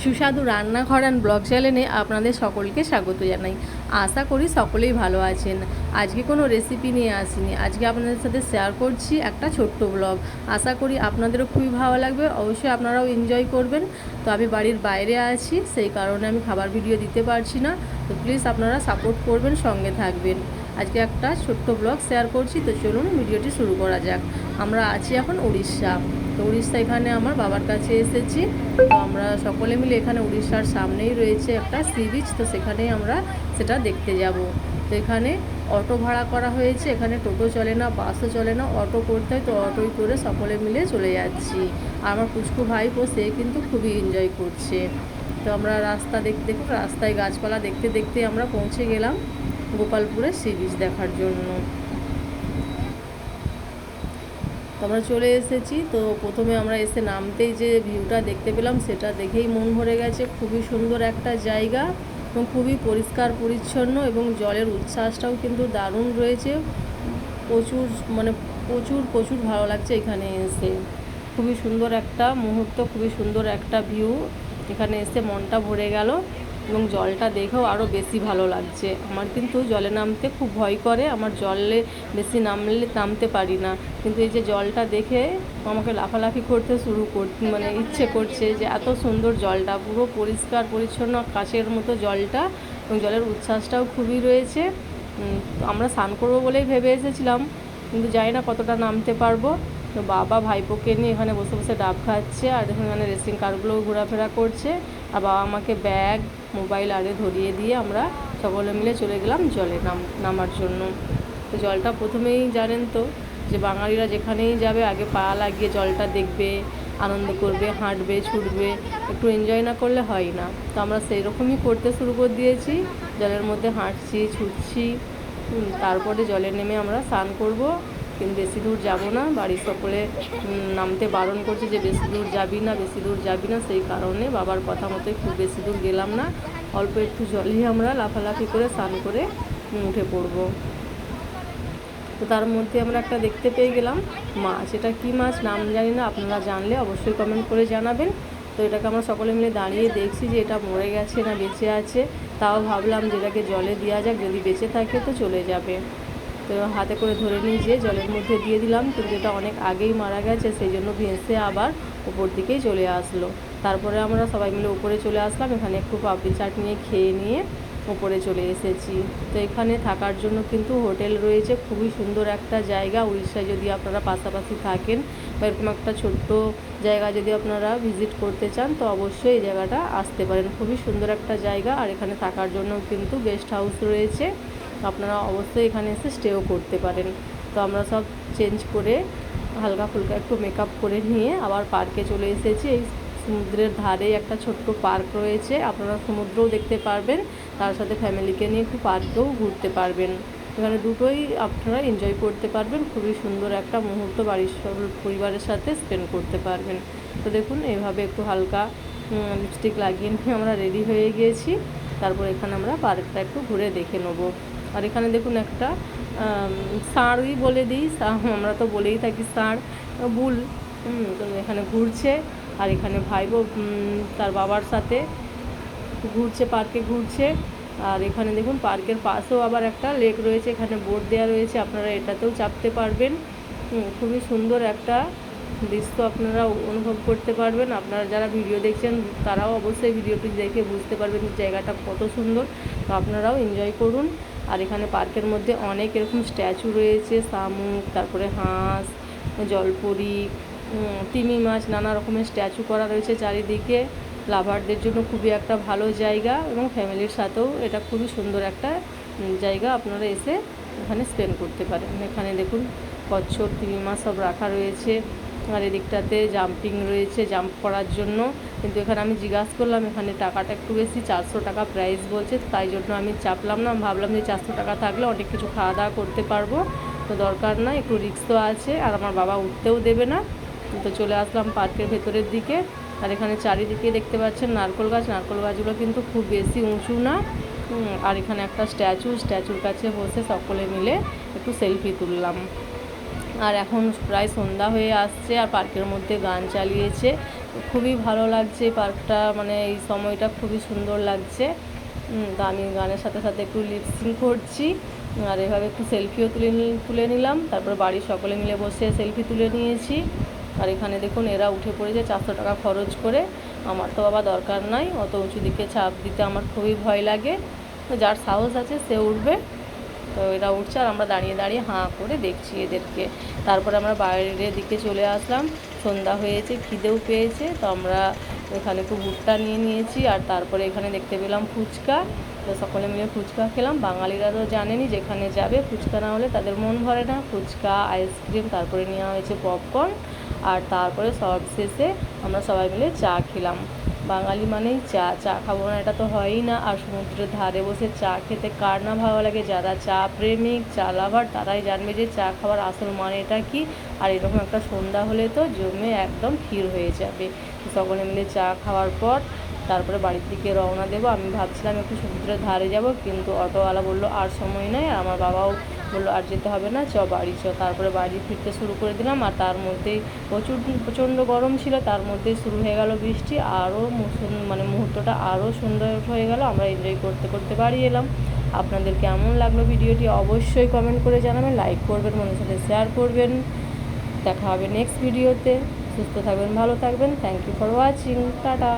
সুস্বাদু রান্নাঘর and blog চ্যানেলে আপনাদের সকলকে স্বাগত জানাই। আশা করি সকলেই ভালো আছেন। আজকে কোনো রেসিপি নিয়ে আসিনি। আজকে আপনাদের সাথে শেয়ার করছি একটা ছোট্ট ব্লগ আশা করি আপনাদেরও খুবই ভালো লাগবে। অবশ্যই আপনারাও এনজয় করবেন। তো আমি বাড়ির বাইরে আছি, সেই কারণে আমি খাবার ভিডিও দিতে পারছি না। তো প্লিজ আপনারা সাপোর্ট করবেন, সঙ্গে থাকবেন। আজকে একটা ছোট্ট ব্লগ শেয়ার করছি, তো চলুন ভিডিওটি শুরু করা যাক। আমরা আছি এখন উড়িষ্যা। তো উড়িষ্যা এখানে আমার বাবার কাছে এসেছি। তো আমরা সকলে মিলে এখানে উড়িষ্যার সামনেই রয়েছে একটা সি বিচ তো সেখানেই আমরা সেটা দেখতে যাব। তো এখানে অটো ভাড়া করা হয়েছে, এখানে টোটো চলে না বাসও চলে না অটো করতে হয়, তো অটোই করে সকলে মিলে চলে যাচ্ছি। আর আমার পুচকু ভাইপো, সে কিন্তু খুবই এনজয় করছে। তো আমরা রাস্তা দেখতে দেখতে রাস্তায় গাছপালা দেখতে দেখতে আমরা পৌঁছে গেলাম। গোপালপুরের সি বিচ দেখার জন্য। তো আমরা চলে এসেছি। তো প্রথমে আমরা এসে নামতেই যে ভিউটা দেখতে পেলাম, সেটা দেখেই মন ভরে গেছে। খুবই সুন্দর একটা জায়গা এবং খুবই পরিষ্কার, পরিচ্ছন্ন এবং জলের উচ্ছ্বাসটাও কিন্তু দারুণ রয়েছে। প্রচুর মানে প্রচুর প্রচুর ভালো লাগছে এখানে এসে। খুবই সুন্দর একটা মুহূর্ত, খুবই সুন্দর একটা ভিউ। এখানে এসে মনটা ভরে গেল। এবং জলটা দেখেও আরও বেশি ভালো লাগছে। আমার কিন্তু জলে নামতে খুব ভয় করে, আমার জলে বেশি নামলে, নামতে পারি না। কিন্তু এই যে জলটা দেখে আমাকে লাফালাফি করতে শুরু কর মানে ইচ্ছে করছে যে এত সুন্দর জলটা, পুরো পরিষ্কার, পরিচ্ছন্ন কাচের মতো জলটা এবং জলের উচ্ছ্বাসটাও খুবই রয়েছে। আমরা স্নান করব বলেই ভেবে এসেছিলাম, কিন্তু জানি না কতটা নামতে পারব। তো বাবা ভাইপোকে নিয়ে এখানে বসে বসে ডাব খাচ্ছে আর এখানে রেসিং কারগুলোও ঘোরাফেরা করছে। আর বাবা আমাকে ব্যাগ মোবাইল আরে ধরিয়ে দিয়ে আমরা সকলে মিলে চলে গেলাম জলে নাম, নামার জন্য। তো জলটা প্রথমেই জানেন তো যে বাঙালিরা যেখানেই যাবে আগে পা লাগিয়ে জলটা দেখবে, আনন্দ করবে, হাঁটবে, ছুটবে, একটু এনজয় না করলে হয় না। তো আমরা সেই রকমই করতে শুরু করে দিয়েছি, জলের মধ্যে হাঁটছি, ছুটছি তারপরে জলে নেমে আমরা স্নান করব। কিন্তু বেশি দূর যাব না, বাড়ির সকলে নামতে বারণ করছে যে বেশি দূর যাবি না, বেশি দূর যাবি না, সেই কারণে বাবার কথা মতোই খুব বেশি দূর গেলাম না। অল্প একটু জলই আমরা লাফালাফি করে স্নান করে উঠে পড়ব। তো তার মধ্যে আমরা একটা দেখতে পেয়ে গেলাম মাছ এটা কি মাছ নাম জানি না, আপনারা জানলে অবশ্যই কমেন্ট করে জানাবেন। তো এটাকে আমরা সকলে মিলে দাঁড়িয়ে দেখছি যে এটা মরে গেছে না বেঁচে আছে, তাও ভাবলাম যে এটাকে জলে দেওয়া যাক, যদি বেঁচে থাকে তো চলে যাবে। তো হাতে করে ধরে নিয়ে যেয়ে জলের মধ্যে দিয়ে দিলাম, কিন্তু এটা অনেক আগেই মারা গেছে, সেই জন্য ভেসে আবার উপর দিকেই চলে আসলো। তারপরে আমরা সবাই মিলে উপরে চলে আসলাম, এখানে একটু পাপড়ি চাট নিয়ে খেয়ে নিয়ে উপরে চলে এসেছি। তো এখানে থাকার জন্য কিন্তু হোটেল রয়েছে, খুবই সুন্দর একটা জায়গা, উড়িষ্যায় যদি আপনারা পাশাপাশি থাকেন বা এরকম একটা ছোট্ট জায়গা যদি আপনারা ভিজিট করতে চান, তো অবশ্যই এই জায়গাটা আসতে পারেন। খুবই সুন্দর একটা জায়গা, আর এখানে থাকার জন্য কিন্তু গেস্ট হাউস রয়েছে। আপনারা অবশ্যই এখানে এসে স্টেও করতে পারেন। তো আমরা সব চেঞ্জ করে হালকা ফুলকা একটু মেকআপ করে নিয়ে আবার পার্কে চলে এসেছি। এই সমুদ্রের ধারে একটা ছোট্ট পার্ক রয়েছে, আপনারা সমুদ্রও দেখতে পারবেন। তার সাথে ফ্যামিলিকে নিয়ে একটু পার্কেও ঘুরতে পারবেন। এখানে দুটোই আপনারা এনজয় করতে পারবেন, খুবই সুন্দর একটা মুহূর্ত বাড়ির পরিবারের সাথে স্পেন্ড করতে পারবেন। তো দেখুন এইভাবে একটু হালকা লিপস্টিক লাগিয়ে নিয়ে আমরা রেডি হয়ে গিয়েছি। তারপর এখানে আমরা পার্কটা একটু ঘুরে দেখে নেব। আর এখানে দেখুন একটা ষাঁড়ই বলে দিই আমরা তো বলেই থাকি ষাঁড় বুল এখানে ঘুরছে, আর এখানে ভাইবো তার বাবার সাথে ঘুরছে, পার্কে ঘুরছে, আর এখানে দেখুন পার্কের পাশেও আবার একটা লেক রয়েছে, এখানে বোর্ড দেওয়া রয়েছে, আপনারা এটাতেও চাপতে পারবেন খুবই সুন্দর একটা দৃশ্য আপনারা অনুভব করতে পারবেন, আপনারা যারা ভিডিও দেখছেন, তারাও অবশ্যই ভিডিওটি দেখে বুঝতে পারবেন জায়গাটা কত সুন্দর, তো আপনারাও এনজয় করুন আর এখানে পার্কের মধ্যে অনেক এরকম স্ট্যাচু রয়েছে, শামুক, তারপরে হাঁস, জলপরি তিমি মাছ, নানা রকমের স্ট্যাচু করা রয়েছে চারিদিকে। লাভারদের জন্য খুবই একটা ভালো জায়গা এবং ফ্যামিলির সাথেও এটা খুবই সুন্দর একটা জায়গা আপনারা এসে এখানে স্পেন্ড করতে পারেন। এখানে দেখুন কচ্ছপ, তিমি মাছ সব রাখা রয়েছে। আর এদিকটাতে জাম্পিং রয়েছে জাম্প করার জন্য। কিন্তু এখানে আমি জিজ্ঞাসা করলাম, এখানে টাকাটা একটু বেশি, চারশো টাকা প্রাইস বলছে, তাই জন্য আমি চাপলাম না। ভাবলাম যে চারশো টাকা থাকলে অনেক কিছু খাওয়া দাওয়া করতে পারব, তো দরকার না একটু রিক্স তো আছে, আর আমার বাবা উঠতেও দেবে না। তো চলে আসলাম পার্কের ভেতরের দিকে, আর এখানে চারিদিকে দেখতে পাচ্ছেন নারকোল গাছ। নারকোল গাছগুলো কিন্তু খুব বেশি উঁচু না আর এখানে একটা স্ট্যাচু স্ট্যাচুর কাছে বসে সকলে মিলে একটু সেলফি তুললাম। আর এখন প্রায় সন্ধ্যা হয়ে আসছে, আর পার্কের মধ্যে গান চালিয়েছে। খুবই ভালো লাগছে পার্কটা মানে এই সময়টা খুবই সুন্দর লাগছে। তো আমি গানের সাথে সাথে একটু লিপসিং করছি, আর এভাবে একটু সেলফিও তুলে তুলে নিলাম। তারপর বাড়ির সকলে মিলে বসে সেলফি তুলে নিয়েছি। আর এখানে দেখুন, এরা উঠে পড়েছে চারশো টাকা খরচ করে। আমার তো বাবা দরকার নাই, অত উঁচু দিকে চাপ দিতে আমার খুবই ভয় লাগে। যার সাহস আছে সে উঠবে। তো এরা উঠছে আর আমরা দাঁড়িয়ে দাঁড়িয়ে হাঁ করে দেখছি এদেরকে। তারপরে আমরা বাইরের দিকে চলে আসলাম। সন্ধ্যা হয়েছে, খিদেও পেয়েছে, তো আমরা এখানে একটু ভুট্টা নিয়ে নিয়েছি আর তারপরে এখানে দেখতে পেলাম ফুচকা। তো সকলে মিলে ফুচকা খেলাম। বাঙালিরা তো জানেনি যেখানে যাবে। ফুচকা না হলে তাদের মন ভরে না। ফুচকা, আইসক্রিম, তারপরে নেওয়া হয়েছে পপকর্ন আর তারপরে সব শেষে আমরা সবাই মিলে চা খেলাম। বাঙালি মানেই চা। চা খাব না, এটা তো হয়ই না। আর সমুদ্রের ধারে বসে চা খেতে কার না ভালো লাগে? যারা চা প্রেমিক, চা লাভার, তারাই জানবে যে চা খাওয়ার আসল মানেটা কি। আর এরকম একটা সন্ধ্যা হলে তো জমে একদম ক্ষীর হয়ে যাবে। সকলে মিলে চা খাওয়ার পর তারপরে বাড়ির দিকে রওনা দেবো। আমি ভাবছিলাম একটু সমুদ্রের ধারে যাব, কিন্তু অটোওয়ালা বলল, আর সময় নেই, আর আমার বাবাও বলল আর যেতে হবে না, চ বাড়ি, চ। তারপরে বাড়ি ফিরতে শুরু করে দিলাম, আর তার মধ্যেই প্রচুর, প্রচণ্ড গরম ছিল, তার মধ্যেই শুরু হয়ে গেল বৃষ্টি আরও মানে মুহূর্তটা আরও সুন্দর হয়ে গেল, আমরা এনজয় করতে করতে বাড়ি এলাম। আপনাদের কেমন লাগল ভিডিওটি অবশ্যই কমেন্ট করে জানাবেন লাইক করবেন মনের সাথে শেয়ার করবেন। দেখা হবে নেক্সট ভিডিওতে সুস্থ থাকবেন, ভালো থাকবেন। Thank you for watching tata.